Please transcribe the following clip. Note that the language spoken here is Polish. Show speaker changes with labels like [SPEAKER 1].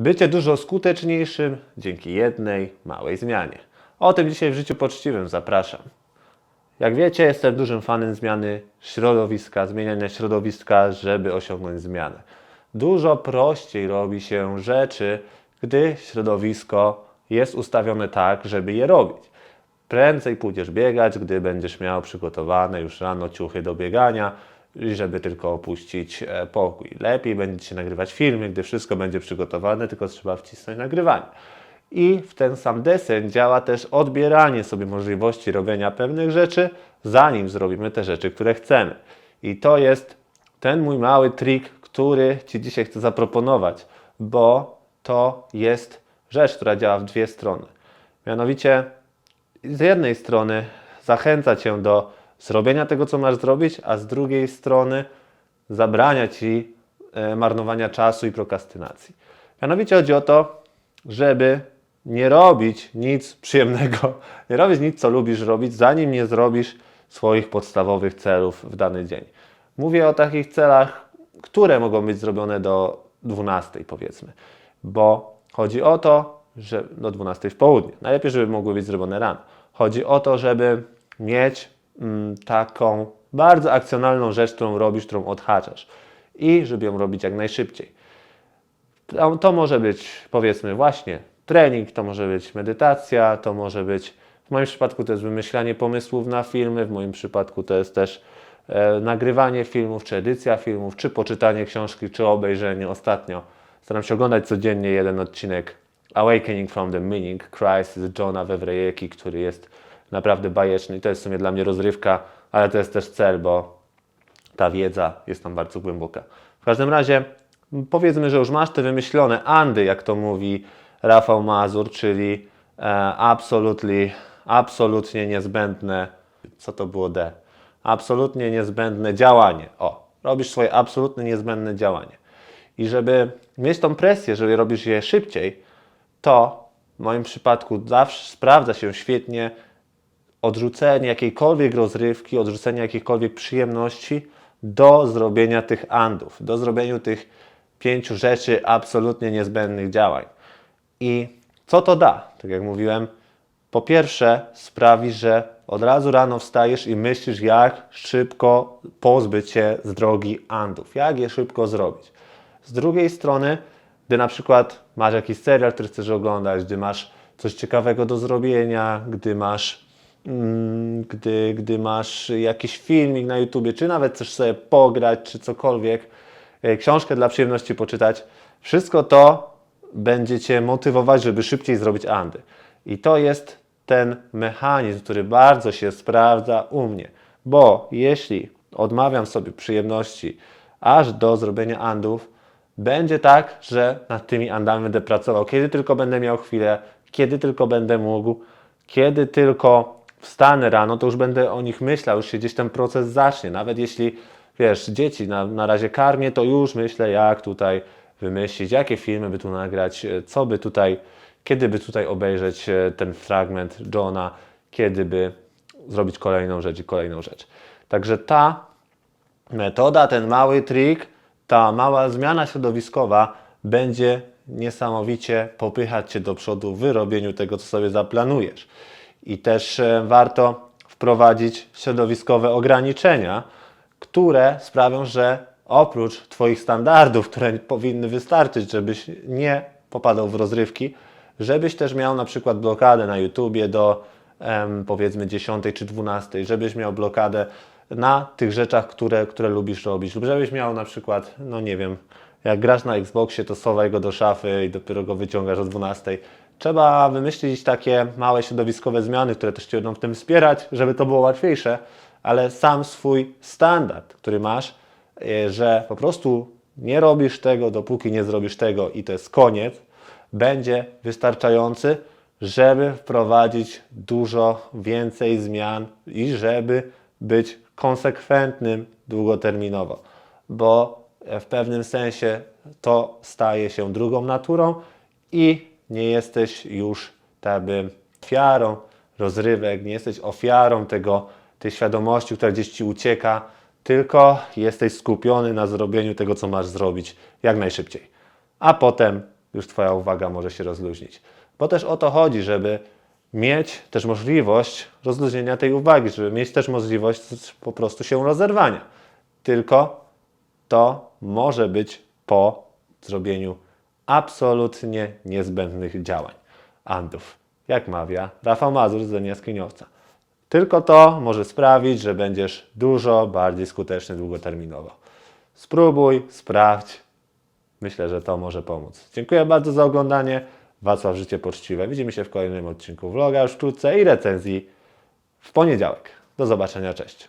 [SPEAKER 1] Bycie dużo skuteczniejszym dzięki jednej małej zmianie. O tym dzisiaj w życiu poczciwym zapraszam. Jak wiecie, jestem dużym fanem zmiany środowiska, zmieniania środowiska, żeby osiągnąć zmianę. Dużo prościej robi się rzeczy, gdy środowisko jest ustawione tak, żeby je robić. Prędzej pójdziesz biegać, gdy będziesz miał przygotowane już rano ciuchy do biegania, żeby tylko opuścić e, pokój. Lepiej będzie się nagrywać filmy, gdy wszystko będzie przygotowane, tylko trzeba wcisnąć nagrywanie. I w ten sam deseń działa też odbieranie sobie możliwości robienia pewnych rzeczy, zanim zrobimy te rzeczy, które chcemy. I to jest ten mój mały trik, który Ci dzisiaj chcę zaproponować, bo to jest rzecz, która działa w dwie strony. Mianowicie, z jednej strony zachęca Cię do zrobienia tego, co masz zrobić, a z drugiej strony zabrania Ci e, marnowania czasu i prokrastynacji. Mianowicie chodzi o to, żeby nie robić nic przyjemnego, nie robić nic, co lubisz robić, zanim nie zrobisz swoich podstawowych celów w dany dzień. Mówię o takich celach, które mogą być zrobione do 12 powiedzmy, bo chodzi o to, że do 12 w południe. Najlepiej, żeby mogły być zrobione rano. Chodzi o to, żeby mieć taką bardzo akcjonalną rzecz, którą robisz, którą odhaczasz i żeby ją robić jak najszybciej. To, to może być powiedzmy właśnie trening, to może być medytacja, to może być w moim przypadku to jest wymyślanie pomysłów na filmy, w moim przypadku to jest też e, nagrywanie filmów, czy edycja filmów, czy poczytanie książki, czy obejrzenie. Ostatnio staram się oglądać codziennie jeden odcinek Awakening from the Meaning Crisis Johna Wewrejeki, który jest naprawdę bajeczny i to jest w sumie dla mnie rozrywka, ale to jest też cel, bo ta wiedza jest tam bardzo głęboka. W każdym razie powiedzmy, że już masz te wymyślone andy, jak to mówi Rafał Mazur, czyli e, absolutely, absolutnie niezbędne, co to było D? Absolutnie niezbędne działanie. O, robisz swoje absolutnie niezbędne działanie. I żeby mieć tą presję, że robisz je szybciej, to w moim przypadku zawsze sprawdza się świetnie odrzucenie jakiejkolwiek rozrywki, odrzucenie jakichkolwiek przyjemności do zrobienia tych andów, do zrobienia tych pięciu rzeczy absolutnie niezbędnych działań. I co to da? Tak jak mówiłem, po pierwsze sprawi, że od razu rano wstajesz i myślisz, jak szybko pozbyć się z drogi andów, jak je szybko zrobić. Z drugiej strony, gdy na przykład masz jakiś serial, który chcesz oglądać, gdy masz coś ciekawego do zrobienia, gdy masz gdy, gdy masz jakiś filmik na YouTubie, czy nawet chcesz sobie pograć, czy cokolwiek, e, książkę dla przyjemności poczytać, wszystko to będzie Cię motywować, żeby szybciej zrobić andy. I to jest ten mechanizm, który bardzo się sprawdza u mnie, bo jeśli odmawiam sobie przyjemności aż do zrobienia andów, będzie tak, że nad tymi andami będę pracował, kiedy tylko będę miał chwilę, kiedy tylko będę mógł, kiedy tylko wstanę rano, to już będę o nich myślał, już się gdzieś ten proces zacznie. Nawet jeśli, wiesz, dzieci na, na razie karmię, to już myślę, jak tutaj wymyślić, jakie filmy by tu nagrać, e, co by tutaj, kiedy by tutaj obejrzeć e, ten fragment Johna, kiedy by zrobić kolejną rzecz i kolejną rzecz. Także ta metoda, ten mały trik, ta mała zmiana środowiskowa będzie niesamowicie popychać Cię do przodu w wyrobieniu tego, co sobie zaplanujesz. I też e, warto wprowadzić środowiskowe ograniczenia, które sprawią, że oprócz Twoich standardów, które powinny wystarczyć, żebyś nie popadał w rozrywki, żebyś też miał na przykład blokadę na YouTubie do em, powiedzmy 10 czy 12, żebyś miał blokadę na tych rzeczach, które, które lubisz robić, lub żebyś miał na przykład, no nie wiem, jak grasz na Xboxie, to schowaj go do szafy i dopiero go wyciągasz o 12. Trzeba wymyślić takie małe środowiskowe zmiany, które też Cię będą w tym wspierać, żeby to było łatwiejsze, ale sam swój standard, który masz, e, że po prostu nie robisz tego, dopóki nie zrobisz tego i to jest koniec, będzie wystarczający, żeby wprowadzić dużo więcej zmian i żeby być konsekwentnym długoterminowo, bo w pewnym sensie to staje się drugą naturą i nie jesteś już jakby ofiarą rozrywek, nie jesteś ofiarą tego, tej świadomości, która gdzieś ci ucieka, tylko jesteś skupiony na zrobieniu tego, co masz zrobić jak najszybciej. A potem już Twoja uwaga może się rozluźnić. Bo też o to chodzi, żeby mieć też możliwość rozluźnienia tej uwagi, żeby mieć też możliwość po prostu się rozerwania. Tylko to może być po zrobieniu absolutnie niezbędnych działań. Andów, jak mawia Rafał Mazur z Jaskiniowca. Tylko to może sprawić, że będziesz dużo bardziej skuteczny długoterminowo. Spróbuj, sprawdź. Myślę, że to może pomóc. Dziękuję bardzo za oglądanie. Wacław Życie Poczciwe. Widzimy się w kolejnym odcinku vloga już wkrótce i recenzji w poniedziałek. Do zobaczenia, cześć.